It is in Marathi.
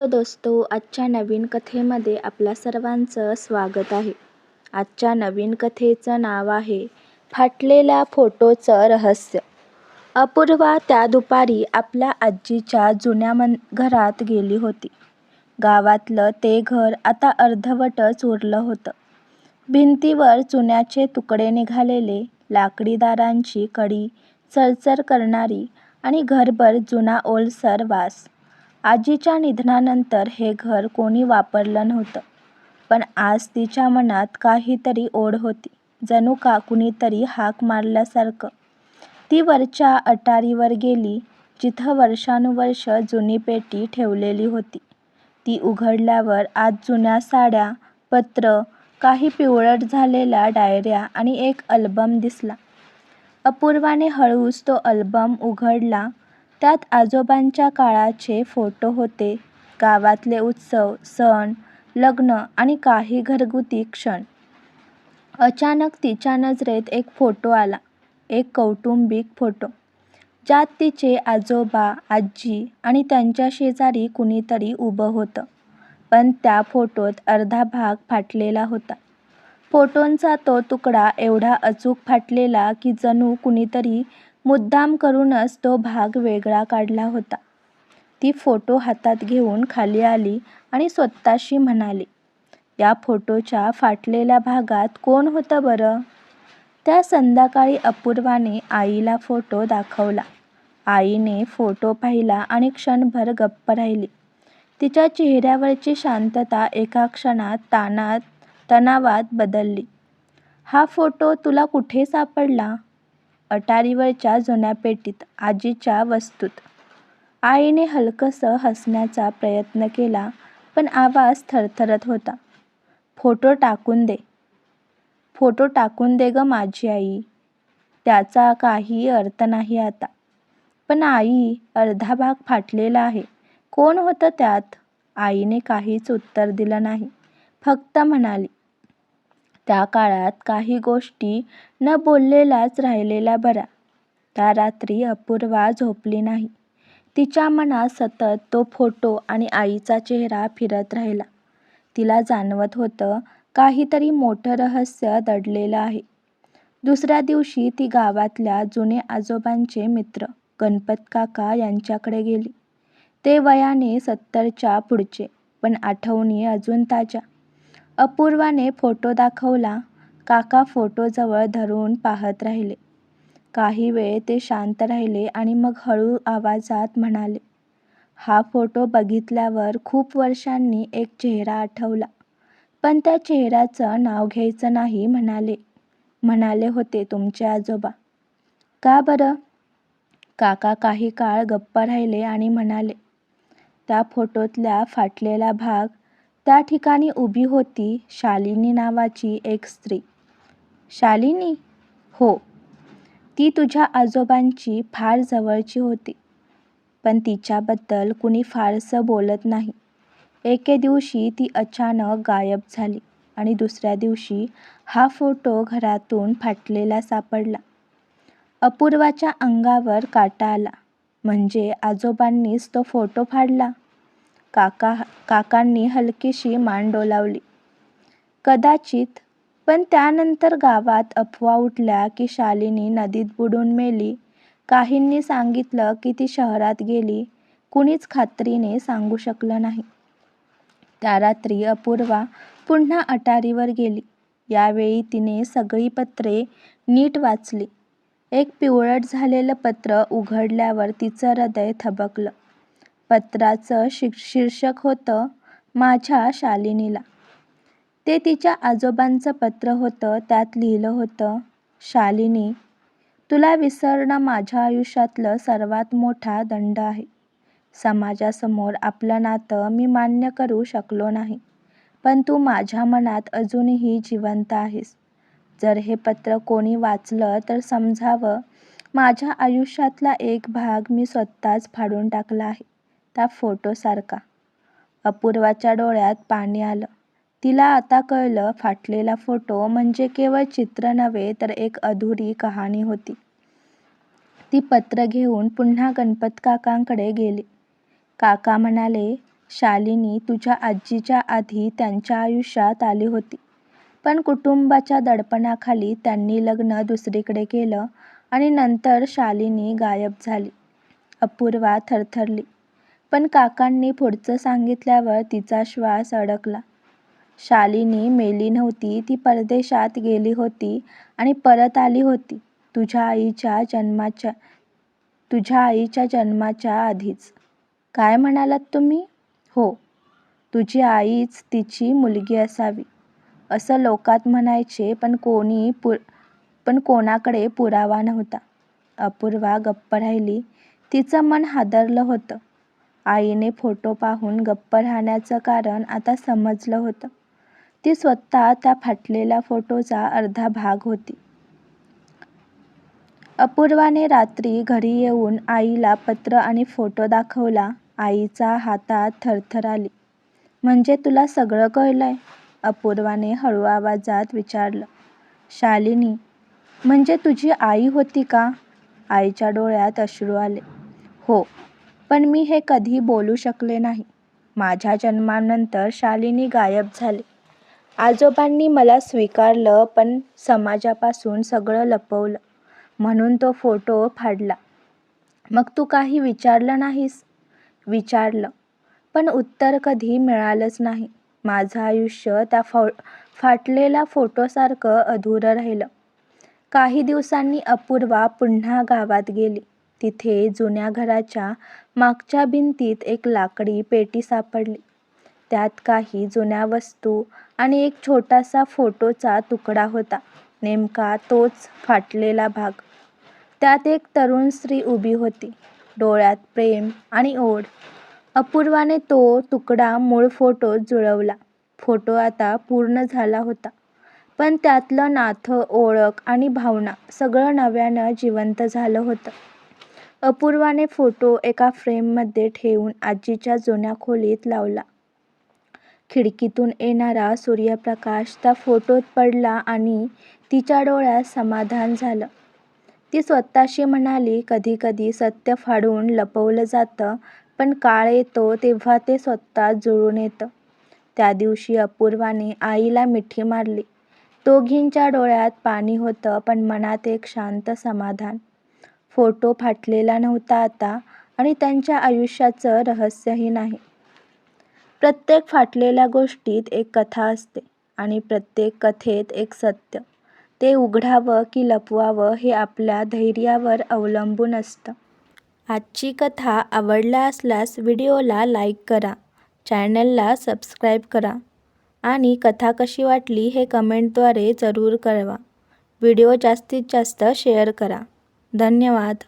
दोस्तो आजच्या नवीन कथेमध्ये आपल्या सर्वांचं स्वागत आहे. आजच्या नवीन कथेचं नाव आहे फाटलेल्या फोटोचं रहस्य. अपूर्वा त्या दुपारी आपल्या आजीच्या जुन्या मन घरात गेली होती. गावातलं ते घर आता अर्धवटच उरलं होतं. भिंतीवर चुन्याचे तुकडे निघालेले, लाकडीदारांची कडी चरचर करणारी आणि घरभर जुना ओलसर वास. आजीच्या निधनानंतर हे घर कोणी वापरलं नव्हतं. पण आज तिच्या मनात काहीतरी ओढ होती, जणू का कुणीतरी हाक मारल्यासारखं. ती वरच्या अटारीवर गेली, जिथं वर्षानुवर्षं जुनी पेटी ठेवलेली होती. ती उघडल्यावर आत जुन्या साड्या, पत्रं, काही पिवळट झालेल्या डायऱ्या आणि एक अल्बम दिसला. अपूर्वाने हळूच तो अल्बम उघडला. त्यात आजोबांच्या काळाचे फोटो होते. गावातले उत्सव, सण, लग्न आणि काही घरगुती क्षण. अचानक तिच्या नजरेत एक फोटो आला. एक कौटुंबिक फोटो. ज्यात तिचे आजोबा, आजी आणि त्यांच्या शेजारी कुणीतरी उभं होतं. पण त्या फोटोत अर्धा भाग फाटलेला होता. फोटोंचा तो तुकडा एवढा अचूक फाटलेला की जणू कुणीतरी मुद्दाम करूनच तो भाग वेगळा काढला होता. ती फोटो हातात घेऊन खाली आली आणि स्वतःशी म्हणाली, या फोटोच्या फाटलेल्या भागात कोण होतं बरं? त्या संध्याकाळी अपूर्वाने आईला फोटो दाखवला. आईने फोटो पाहिला आणि क्षणभर गप्प राहिली. तिच्या चेहऱ्यावरची शांतता एका क्षणात तणावात बदलली. हा फोटो तुला कुठे सापडला? अटारीवरच्या जुन्या पेटीत, आजीच्या वस्तूत. आईने हलकंसं हसण्याचा प्रयत्न केला, पण आवाज थरथरत होता. फोटो टाकून दे. फोटो टाकून दे गं माझी आई. त्याचा काही अर्थ नाही आता. पण आई, अर्धा भाग फाटलेला आहे. कोण होतं त्यात? आईने काहीच उत्तर दिलं नाही. फक्त म्हणाली, त्या काळात काही गोष्टी न बोललेलाच राहिलेला बरा त्या रात्री अपूर्वा झोपली नाही. तिच्या मनात सतत तो फोटो आणि आईचा चेहरा फिरत राहिला. तिला जाणवत होतं, काहीतरी मोठं रहस्य दडलेलं आहे. दुसऱ्या दिवशी ती गावातल्या जुने आजोबांचे मित्र गणपत काका यांच्याकडे गेली. ते वयाने सत्तरच्या पुढचे, पण आठवणी अजून ताज्या. अपूर्वाने फोटो दाखवला. काका फोटोजवळ धरून पाहत राहिले. काही वेळ ते शांत राहिले आणि मग हळू आवाजात म्हणाले, हा फोटो बघितल्यावर खूप वर्षांनी एक चेहरा आठवला. पण त्या चेहऱ्याचं नाव घ्यायचं नाही म्हणाले होते तुमचे आजोबा. का बरं? काका काही काळ गप्प राहिले आणि म्हणाले, त्या फोटोतला फाटलेला भाग. त्या ठिकाणी उभी होती शालिनी नावाची एक स्त्री. शालिनी? हो. ती तुझ्या आजोबांची फार जवळची होती. पण तिच्याबद्दल कुणी फारसं बोलत नाही. एके दिवशी ती अचानक गायब झाली आणि दुसऱ्या दिवशी हा फोटो घरातून फाटलेला सापडला. अपूर्वाच्या अंगावर काटा आला. म्हणजे आजोबांनीच तो फोटो फाडला? काका काकांनी हलकीशी मान डोलावली. कदाचित. पण त्यानंतर गावात अफवा उठल्या की शालिनी नदीत बुडून मेली. काहींनी सांगितलं की ती शहरात गेली. कुणीच खात्रीने सांगू शकलं नाही. त्या रात्री अपूर्वा पुन्हा अटारीवर गेली. यावेळी तिने सगळी पत्रे नीट वाचली. एक पिवळट झालेलं पत्र उघडल्यावर तिचं हृदय थबकलं. पत्राचं शीर्षक होतं, माझ्या शालिनीला. ते तिच्या आजोबांचं पत्र होतं. त्यात लिहिलं होतं, शालिनी, तुला विसरणं माझ्या आयुष्यातलं सर्वात मोठा दंड आहे. समाजासमोर आपलं नातं मी मान्य करू शकलो नाही. पण तू माझ्या मनात अजूनही जिवंत आहेस. जर हे पत्र कोणी वाचलं तर समजावं, माझ्या आयुष्यातला एक भाग मी स्वतःच फाडून टाकला आहे. त्या फोटोसारखा. अपूर्वाच्या डोळ्यात पाणी आलं. तिला आता कळलं, फाटलेला फोटो म्हणजे केवळ चित्र नव्हे तर एक अधुरी कहाणी होती. ती पत्र घेऊन पुन्हा गणपतकाकांकडे गेली. काका म्हणाले, शालिनी तुझ्या आजीच्या आधी त्यांच्या आयुष्यात आली होती. पण कुटुंबाच्या दडपणाखाली त्यांनी लग्न दुसरीकडे केलं आणि नंतर शालिनी गायब झाली. अपूर्वा थरथरली. पण काकांनी पुढचं सांगितल्यावर तिचा श्वास अडकला. शालिनी मेली नव्हती. ती परदेशात गेली होती आणि परत आली होती तुझ्या आईच्या जन्माच्या तुझ्या आईच्या जन्माच्या आधीच. काय म्हणालात तुम्ही? हो. तुझी आईच तिची मुलगी असावी, असं लोकात म्हणायचे पण कोणी पण कोणाकडे पुरावा नव्हता. अपूर्वा गप्प राहिली. तिचं मन हादरलं होतं. आईने फोटो पाहून गप्प राहण्याचं कारण आता समजलं होतं. ती स्वतः त्या फाटलेल्या फोटोचा अर्धा भाग होती. अपूर्वाने रात्री घरी येऊन आईला पत्र आणि फोटो दाखवला. आईच्या हातात थरथर आली. म्हणजे तुला सगळं कळलंय? अपूर्वाने हळू आवाजात विचारलं. शालिनी, म्हणजे तुझी आई होती का? आईच्या डोळ्यात अश्रू आले. हो, पण मी हे कधी बोलू शकले नाही. माझ्या जन्मानंतर शालिनी गायब झाली. आजोबांनी मला स्वीकारलं पण समाजापासून सगळं लपवलं म्हणून तो फोटो फाडला. मग तू काही विचारलं नाहीस? विचारलं, पण उत्तर कधी मिळालंच नाही. माझं आयुष्य त्या फाटलेल्या फोटोसारखं अधुरं राहिलं. काही दिवसांनी अपूर्वा पुन्हा गावात गेली. तिथे जुन्या घराच्या मागच्या भिंतीत एक लाकडी पेटी सापडली. त्यात काही जुन्या वस्तू आणि एक छोटासा फोटोचा तुकडा होता. नेमका तोच फाटलेला भाग. त्यात एक तरुण स्त्री उभी होती. डोळ्यात प्रेम आणि ओढ. अपूर्वाने तो तुकडा मूळ फोटोत जुळवला. फोटो आता पूर्ण झाला होता. पण त्यातलं नातं, ओळख आणि भावना सगळं नव्यानं जिवंत झालं होतं. अपूर्वाने फोटो एका फ्रेममध्ये ठेवून आजीच्या जुन्या खोलीत लावला. खिडकीतून येणारा सूर्यप्रकाश त्या फोटोत पडला आणि तिच्या डोळ्यात समाधान झालं. ती स्वतःशी म्हणाली, कधी-कधी सत्य फाडून लपवलं जातं पण काळ येतो तेव्हा ते स्वतःच जुळून येतं. त्या दिवशी अपूर्वाने आईला मिठी मारली. दोघींच्या डोळ्यात पाणी होतं पण मनात एक शांत समाधान. फोटो फाटलेला नव्हता आता आणि त्यांच्या आयुष्याचं रहस्यही नाही. प्रत्येक फाटलेल्या गोष्टीत एक कथा असते आणि प्रत्येक कथेत एक सत्य. ते उघडावं की लपवावं हे आपल्या धैर्यावर अवलंबून असतं. आजची कथा आवडला असल्यास व्हिडिओला लाईक करा, चॅनलला सबस्क्राईब करा आणि कथा कशी वाटली हे कमेंटद्वारे जरूर कळवा. व्हिडिओ जास्तीत जास्त शेअर करा. धन्यवाद.